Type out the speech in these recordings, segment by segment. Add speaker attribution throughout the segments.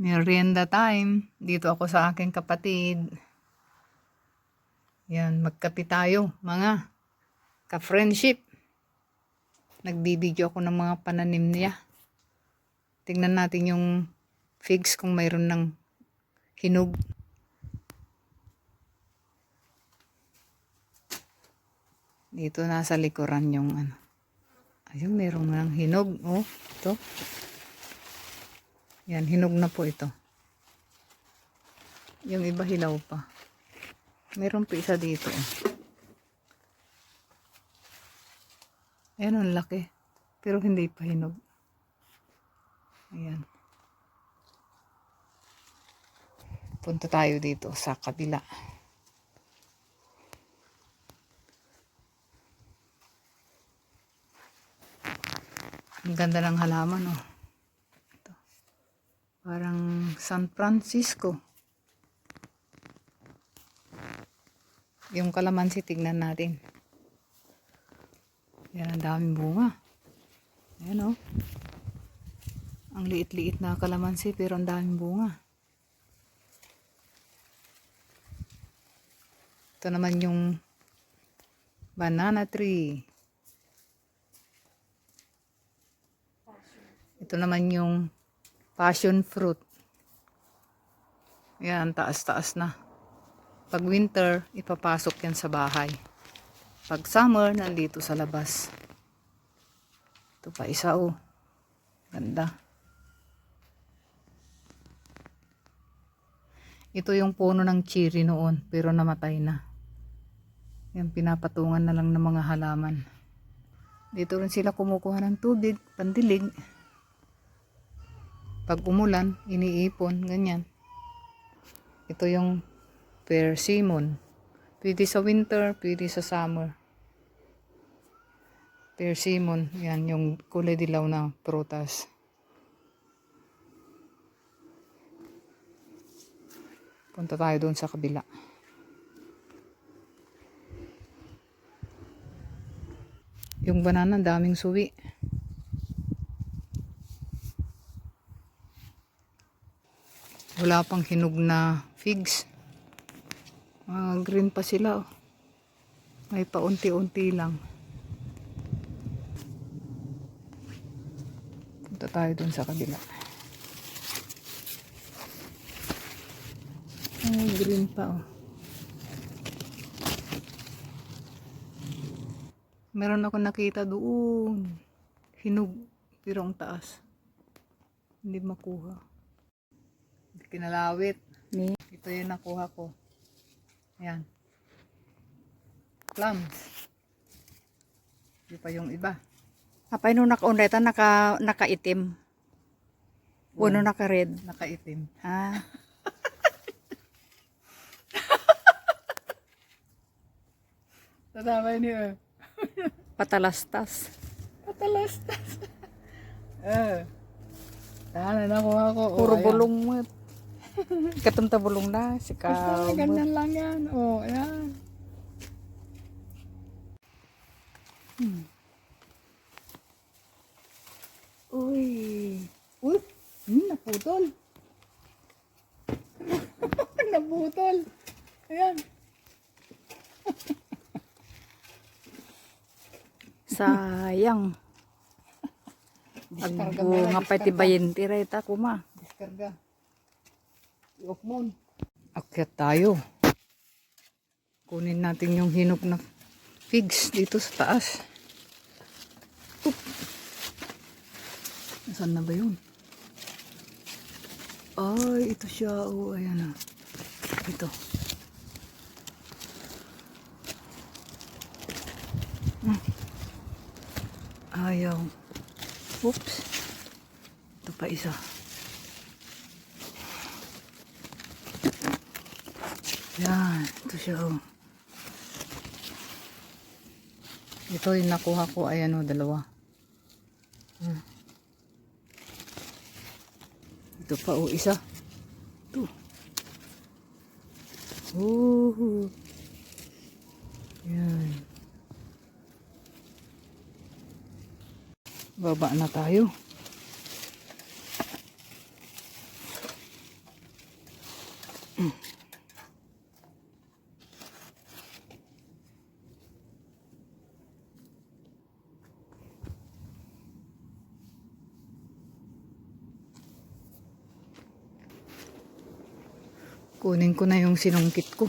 Speaker 1: Merienda time. Dito ako sa aking kapatid. Yan, magkape tayo, mga ka-friendship. Nagbibideo ako ng mga pananim niya. Tingnan natin yung figs kung mayroon ng hinog. Dito nasa likuran yung ano. Ayun, meron ng hinog. Oh, ito. Yan, hinog na po ito. Yung iba hilaw pa. Meron pa isa dito. eh. Ayan, ang laki. Pero hindi pa hinog. Ayan. Punta tayo dito sa kabila. Ang ganda ng halaman, oh. Parang San Francisco. Yung kalamansi, tignan natin. Yan, ang daming bunga. Ayan, oh. Ang liit-liit na kalamansi, pero ang daming bunga. Ito naman yung banana tree. Ito naman yung passion fruit. Yan, taas-taas na. Pag winter, ipapasok yan sa bahay. Pag summer, nandito sa labas. Ito pa isa oh. Ganda. Ito yung puno ng cherry noon, pero namatay na. Yan, pinapatungan na lang ng mga halaman. Dito rin sila kumukuha ng tubig, pandilig. Pag umulan, iniipon, ganyan. Ito yung persimmon. Pwede sa winter, pwede sa summer. Persimmon, yan yung kulay dilaw na prutas. Punta tayo doon sa kabila. Yung banana, daming suwi. Wala pang hinog na figs. Mga green pa sila. Oh. May paunti-unti lang. Punta tayo dun sa kabila. Ay, green pa oh. Meron ako nakita doon. Hinog. Pero ang taas. Hindi makuha. Kinalawit.
Speaker 2: Ni.
Speaker 1: Ito yung nakuha ko. Ayan. Plums. Hindi pa yung iba.
Speaker 2: Apay no nakauneta naka nakaitim. Uno naka red.
Speaker 1: Nakaitim.
Speaker 2: Ah,
Speaker 1: Tatama niyo.
Speaker 2: patalastas.
Speaker 1: Patalastas. eh. Dahil nakuha ko.
Speaker 2: Puro
Speaker 1: ayan.
Speaker 2: bulong mo. Katumta bulong na si
Speaker 1: Basta
Speaker 2: ka.
Speaker 1: ganyan lang yan. Oh, ayan. Uy. Uy. Hmm, naputol. naputol. Ayan.
Speaker 2: Sayang.
Speaker 1: Diskarga
Speaker 2: Agbo
Speaker 1: mo na,
Speaker 2: nga pa ti
Speaker 1: diskarga.
Speaker 2: bayenti reta kuma.
Speaker 1: Diskarga. I-off mo. Akyat tayo. Kunin natin yung hinog na figs dito sa taas. Oop. Nasaan na ba yun? Ay, ito siya. Oh, ayan na. Ito. Hmm. Ayaw. Oops. Ito pa isa. Yan. Ito siya oh. Ito yung nakuha ko. Ayan oh, dalawa. Hmm. Ito pa oh, isa. Ito. Oh. Yan. Baba na tayo. Kunin ko na yung sinungkit ko.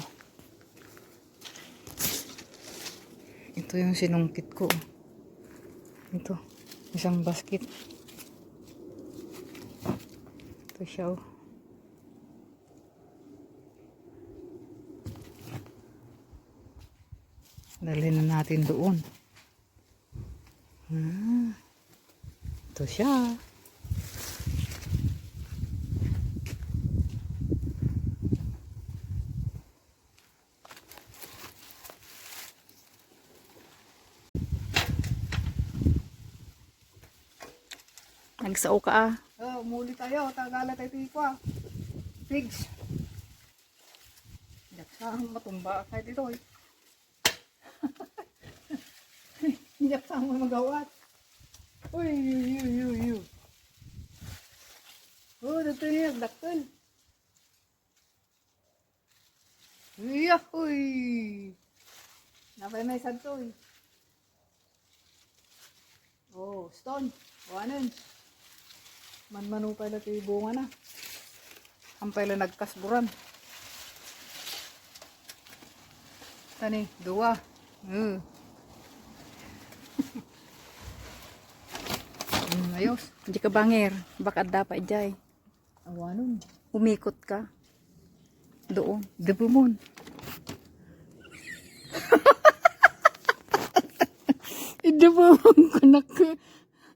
Speaker 1: Ito yung sinungkit ko. Ito. Isang basket. Ito siya oh. Dalhin na natin doon. Ah, ito siya.
Speaker 2: Nagsao ka ah.
Speaker 1: Oh, umuli tayo. Tagala tayo tikwa. Pigs. Yaksahang matumba kahit ito eh. Yaksahang mo magawat. Uy, yu, yu, yu, yu. Oh, dito niya, daktal. Uy. Napay may santo eh. Oh, stone. Wanan. Manmanu pala yung bunga na. Ang pala nagkasburan. Tani, dua. Uh. mm, ayos.
Speaker 2: Di ka bangir. Baka dapat jay.
Speaker 1: Awanon.
Speaker 2: Umikot ka. Doon.
Speaker 1: Dabumon. Idabumon ko nak.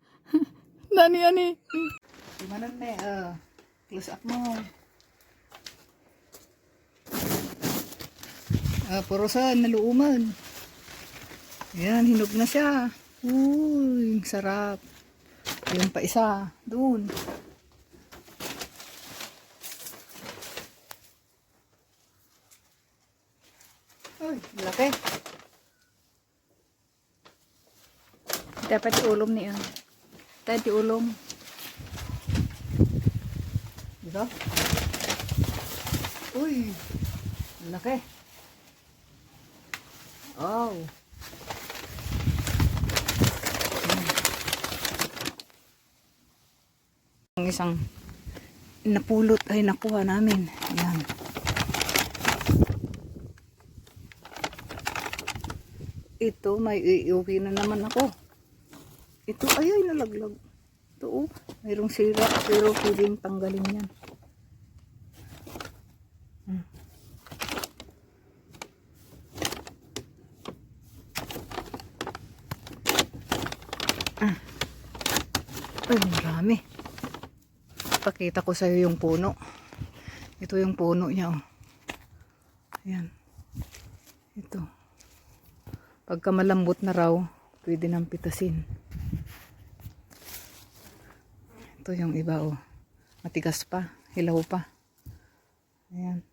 Speaker 1: Nani ani? Gimana nih? Uh, close up mo. Ah, purusan, naluuman. Ayan, hinog na siya. Uy, sarap. Ayun pa isa. Doon. Uy, laki.
Speaker 2: Dapat diulom niya. Dapat diulom.
Speaker 1: Dito? Uy, laki. Oh. Ang isang napulot ay nakuha namin. Ayan. Ito, may iuwi na naman ako. Ito, ay, ay, nalaglag. Ito, oh, mayroong sira, pero pwedeng tanggalin yan. Hmm. Ah. Ay, marami. Pakita ko sa'yo yung puno. Ito yung puno niya, oh. Ayan. Ito. Pagka malambot na raw, pwede nang pitasin. Ito yung iba oh. Matigas pa, hilaw pa. Ayan.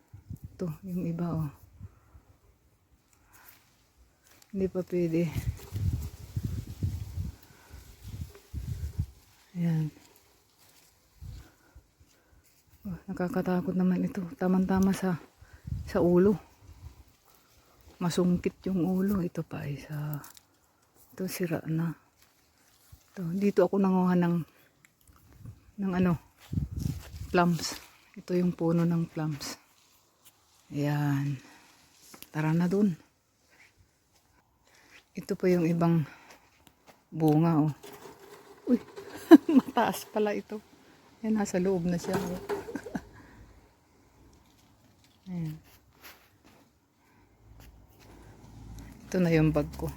Speaker 1: Ito yung iba oh. Hindi pa pwede. Ayan. Oh, nakakatakot naman ito. Tamang-tama sa sa ulo. Masungkit yung ulo. Ito pa isa. Ito sira na. Ito, dito ako nanguha ng ng ano plums. Ito yung puno ng plums. Ayan. Tara na dun. Ito pa yung ibang bunga oh. Mataas pala ito. Yan, nasa loob na siya. Ayan. Ito na yung bag ko.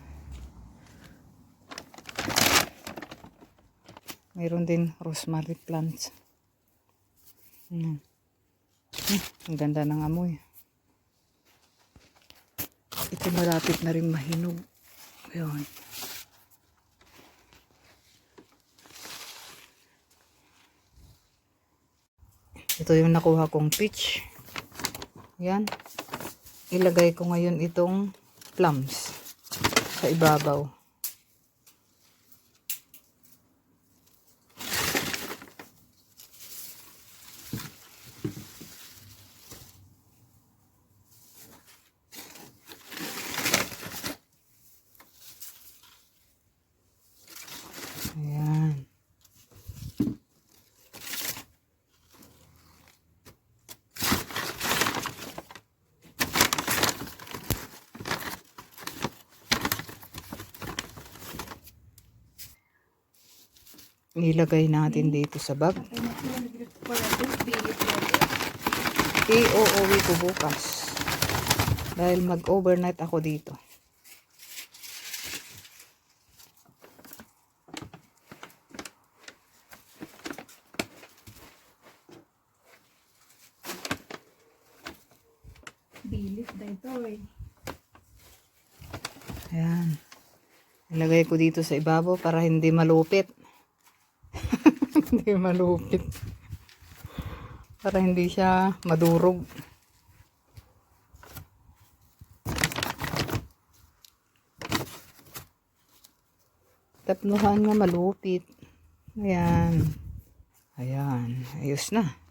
Speaker 1: Mayroon din rosemary plants. Ayan. Hmm, ang ganda ng amoy. Ito malapit na rin mahinog. Ayun. Ito yung nakuha kong peach. Yan. Ilagay ko ngayon itong plums sa ibabaw. Nilagay natin dito sa bag. I-uuwi ko bukas. Dahil mag-overnight ako dito.
Speaker 2: Bilis na ito eh.
Speaker 1: Ayan. Ilagay ko dito sa ibabaw para hindi malupit. Hindi malupit. Para hindi siya madurog. Tapnuhan nga malupit. Ayan. Ayan. Ayos na.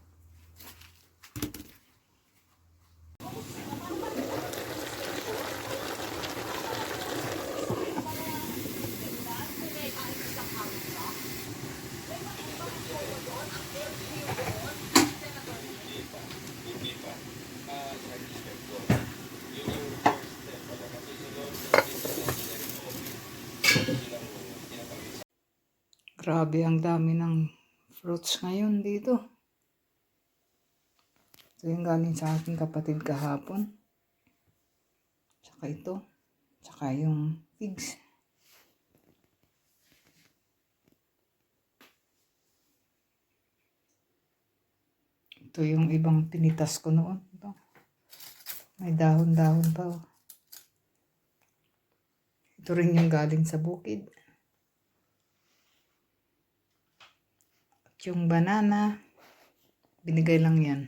Speaker 1: Grabe ang dami ng fruits ngayon dito. Ito yung galing sa aking kapatid kahapon. Tsaka ito. Tsaka yung figs. Ito yung ibang tinitas ko noon. Ito. May dahon-dahon pa. oh. Ito rin yung galing sa bukid. Yung banana, binigay lang yan.